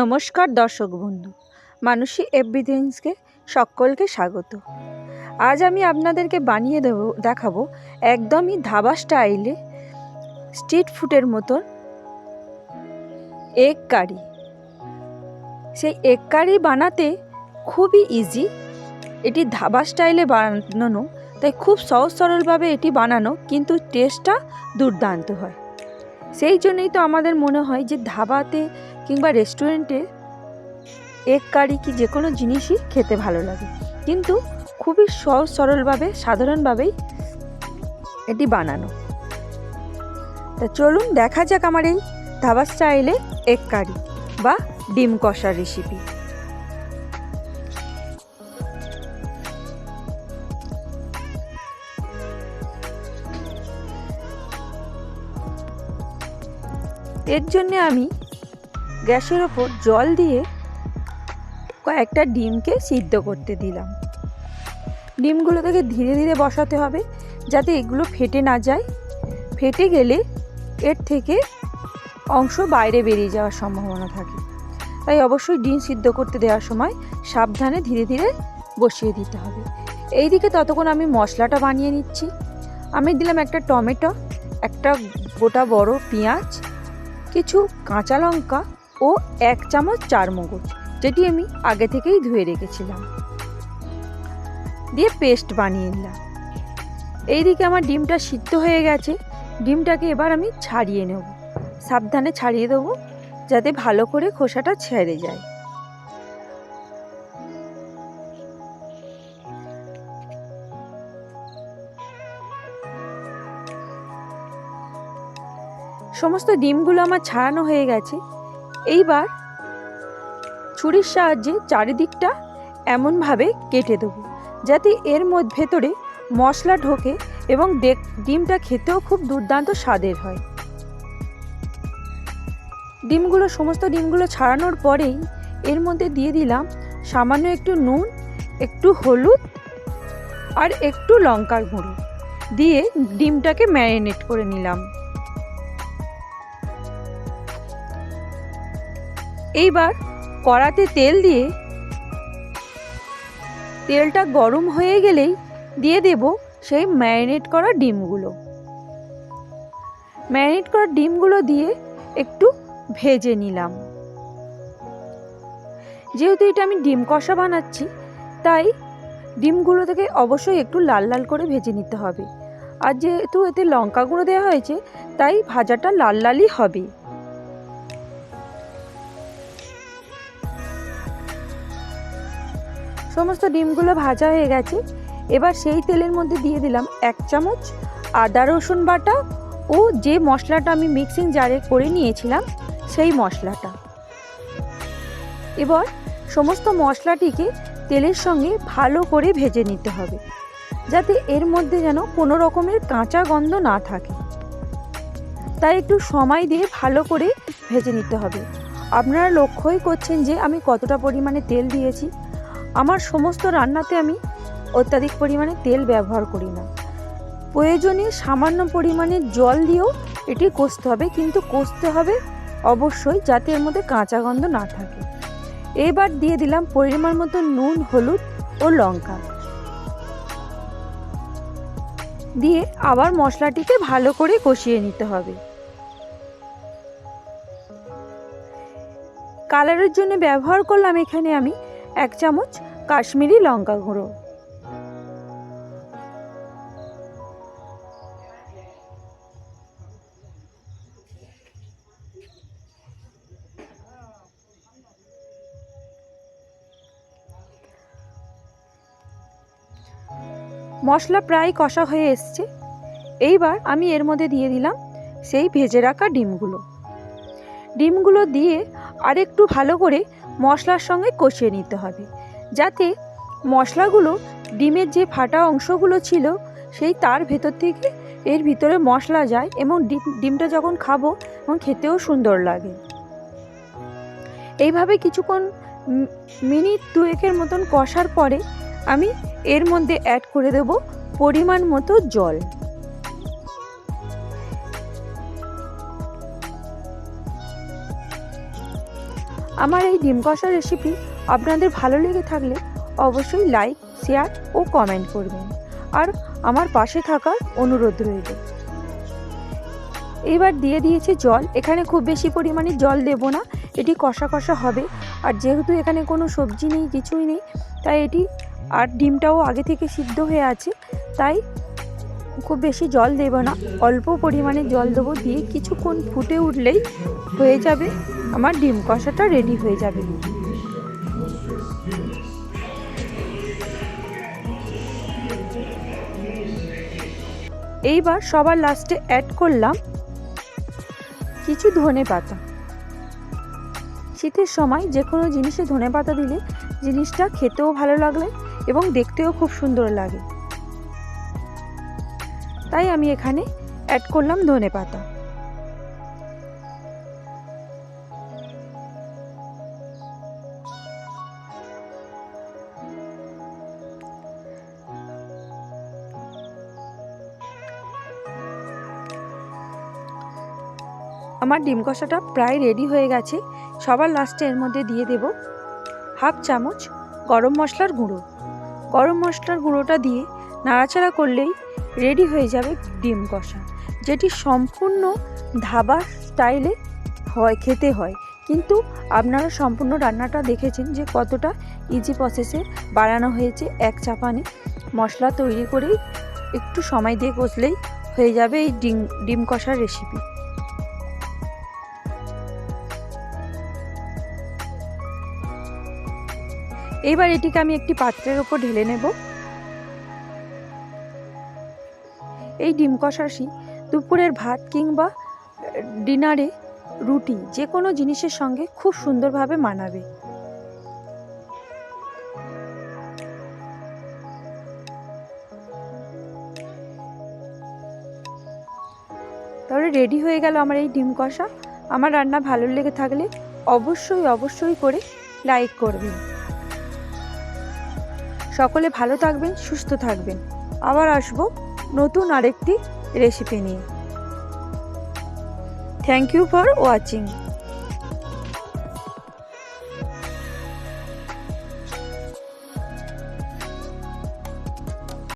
নমস্কার দর্শক বন্ধু, মানসী এভিডেন্সকে সকলকে স্বাগত। আজ আমি আপনাদেরকে বানিয়ে দেব, দেখাবো একদমই ধাবা স্টাইলে স্ট্রিট ফুডের মতন এগ কারি সেই এগ কারি বানাতে খুবই ইজি এটি ধাবা স্টাইলে বানানো, তাই খুব সহজ সরলভাবে এটি বানানো, কিন্তু টেস্টটা দুর্দান্ত হয়। সেই জন্যই তো আমাদের মনে হয় যে ধাবাতে কিংবা রেস্টুরেন্টে এগ কারি কি যে কোনো জিনিসই খেতে ভালো লাগে। কিন্তু খুবই সহজ, সরলভাবে, সাধারণভাবেই এটি বানানো। তা চলুন দেখা যাক আমার এই ধাবা স্টাইলে এগ কারি বা ডিম কষার রেসিপি এর জন্যে আমি গ্যাসের ওপর জল দিয়ে কয়েকটা ডিমকে সিদ্ধ করতে দিলাম। ডিমগুলো থেকে ধীরে ধীরে বসাতে হবে যাতে এগুলো ফেটে না যায়। ফেটে গেলে এর থেকে অংশ বাইরে বেরিয়ে যাওয়ার সম্ভাবনা থাকে। তাই অবশ্যই ডিম সিদ্ধ করতে দেওয়ার সময় সাবধানে ধীরে ধীরে বসিয়ে দিতে হবে। এইদিকে ততক্ষণ আমি মশলাটা বানিয়ে নিচ্ছি। আমি দিলাম একটা টমেটো, একটা গোটা বড় পেঁয়াজ কিছু কাঁচা লঙ্কা ও এক চামচ চার মগজ যেটি আমি আগে থেকেই ধুয়ে রেখেছিলাম। দিয়ে পেস্ট বানিয়ে নিলাম। এইদিকে আমার ডিমটা সিদ্ধ হয়ে গেছে। ডিমটাকে এবার আমি ছাড়িয়ে নেব। সাবধানে ছাড়িয়ে দেবো, যাতে ভালো করে খোসাটা ছেড়ে যায়। সমস্ত ডিমগুলো আমার ছাড়ানো হয়ে গেছে। এইবার ছুরির সাহায্যে চারিদিকটা এমনভাবে কেটে দেবো, যাতে এর মধ্যে ভেতরে মশলা ঢোকে এবং ডিমটা খেতেও খুব দুর্দান্ত স্বাদের হয়। ডিমগুলো, সমস্ত ডিমগুলো ছাড়ানোর পরেই এর মধ্যে দিয়ে দিলাম সামান্য একটু নুন, একটু হলুদ আর একটু লঙ্কার গুঁড়ো। দিয়ে ডিমটাকে ম্যারিনেট করে নিলাম। এইবার কড়াতে তেল দিয়ে তেলটা গরম হয়ে গেলেই দিয়ে দেব সেই ম্যারিনেট করা ডিমগুলো। ম্যারিনেট করা ডিমগুলো দিয়ে একটু ভেজে নিলাম। যেহেতু এটা আমি ডিম কষা বানাচ্ছি, তাই ডিমগুলো থেকে অবশ্যই একটু লাল লাল করে ভেজে নিতে হবে। আর যেহেতু এতে লঙ্কা গুঁড়ো দেওয়া হয়েছে, তাই ভাজাটা লাল লালই হবে। সমস্ত ডিমগুলো ভাজা হয়ে গেছে। এবার সেই তেলের মধ্যে দিয়ে দিলাম এক চামচ আদা রসুন বাটা ও যে মশলাটা আমি মিক্সিং জারে করে নিয়েছিলাম, সেই মশলাটা। এবার সমস্ত মশলাটিকে তেলের সঙ্গে ভালো করে ভেজে নিতে হবে, যাতে এর মধ্যে যেন কোনো রকমের কাঁচা গন্ধ না থাকে। তাই একটু সময় দিয়ে ভালো করে ভেজে নিতে হবে। আপনারা লক্ষ্যই করছেন যে আমি কতটা পরিমাণে তেল দিয়েছি। আমার সমস্ত রান্নাতে আমি অত্যাধিক পরিমাণে তেল ব্যবহার করি না। প্রয়োজনে সামান্য পরিমাণে জল দিয়েও এটি কষতে হবে, কিন্তু কষতে হবে অবশ্যই যাতে এর মধ্যে কাঁচা গন্ধ না থাকে। এবার দিয়ে দিলাম পরিমাণ মতো নুন, হলুদ ও লঙ্কা। দিয়ে আবার মশলাটিকে ভালো করে কষিয়ে নিতে হবে। কালারের জন্য ব্যবহার করলাম এখানে আমি এক চামচ কাশ্মীরি লঙ্কা গুঁড়ো। মশলা প্রায় কষা হয়ে এসছে। এইবার আমি এর মধ্যে দিয়ে দিলাম সেই ভেজে রাখা ডিমগুলো। ডিমগুলো দিয়ে আরেকটু ভালো করে মশলার সঙ্গে কষিয়ে নিতে হবে। যাতে মশলাগুলো ডিমের যে ফাটা অংশগুলো ছিল, সেই তার ভেতর থেকে এর ভিতরে মশলা যায় এবং ডিম, ডিমটা যখন খাব, তখন খেতেও সুন্দর লাগে। এইভাবে কিছুক্ষণ মিনিট দুয়েকের মতন কষার পরে আমি এর মধ্যে অ্যাড করে দেব পরিমাণ মতো জল। আমার এই ডিম কষা রেসিপি আপনাদের ভালো লেগে থাকলে অবশ্যই লাইক শেয়ার ও কমেন্ট করবেন। আর আমার পাশে থাকার অনুরোধ রইল। এবার দিয়ে দিয়েছি জল। এখানে খুব বেশি পরিমাণে জল দেব না। এটি কষা কষা হবে। আর যেহেতু এখানে কোনো সবজি নেই, কিছুই নেই, তাই এটি আর ডিমটাও আগে থেকে সিদ্ধ হয়ে আছে, তাই খুব বেশি জল দেব না। অল্প পরিমাণে জল দেবো। দিয়ে কিছুক্ষণ ফুটে উঠলেই হয়ে যাবে আমার ডিম কষাটা রেডি হয়ে যাবে। এইবার সবার লাস্টে অ্যাড করলাম কিছু ধনে পাতা। শীতের সময় যে কোনো জিনিসে ধনে পাতা দিলে জিনিসটা খেতেও ভালো লাগবে এবং দেখতেও খুব সুন্দর লাগে। তাই আমি এখানে অ্যাড করলাম ধনে পাতা। আমার ডিম কষাটা প্রায় রেডি হয়ে গেছে। সবার লাস্টে এর মধ্যে দিয়ে দেব হাফ চামচ গরম মশলার গুঁড়ো। গরম মশলার গুঁড়োটা দিয়ে নাড়াচাড়া করলেই রেডি হয়ে যাবে ডিম কষা, যেটি সম্পূর্ণ ধাবা স্টাইলে হয়, খেতে হয়। কিন্তু আপনারা সম্পূর্ণ রান্নাটা দেখেছেন যে কতটা ইজি প্রসেসে বাড়ানো হয়েছে। এক চাপানে মশলা তৈরি করেই একটু সময় দিয়ে কষলেই হয়ে যাবে এই ডিম ডিম কষার রেসিপি এইবার এটিকে আমি একটি পাত্রের ওপর ঢেলে নেব। এই ডিম কষাশি দুপুরের ভাত কিংবা ডিনারে রুটি যে কোনো জিনিসের সঙ্গে খুব সুন্দরভাবে মানাবে। তাহলে রেডি হয়ে গেল আমার এই ডিম কষা। আমার রান্না ভালো লেগে থাকলে অবশ্যই অবশ্যই করে লাইক করবেন। সকলে ভালো থাকবেন, সুস্থ থাকবেন। আবার আসব নতুন আরেকটি রেসিপি নিয়ে। Thank you for watching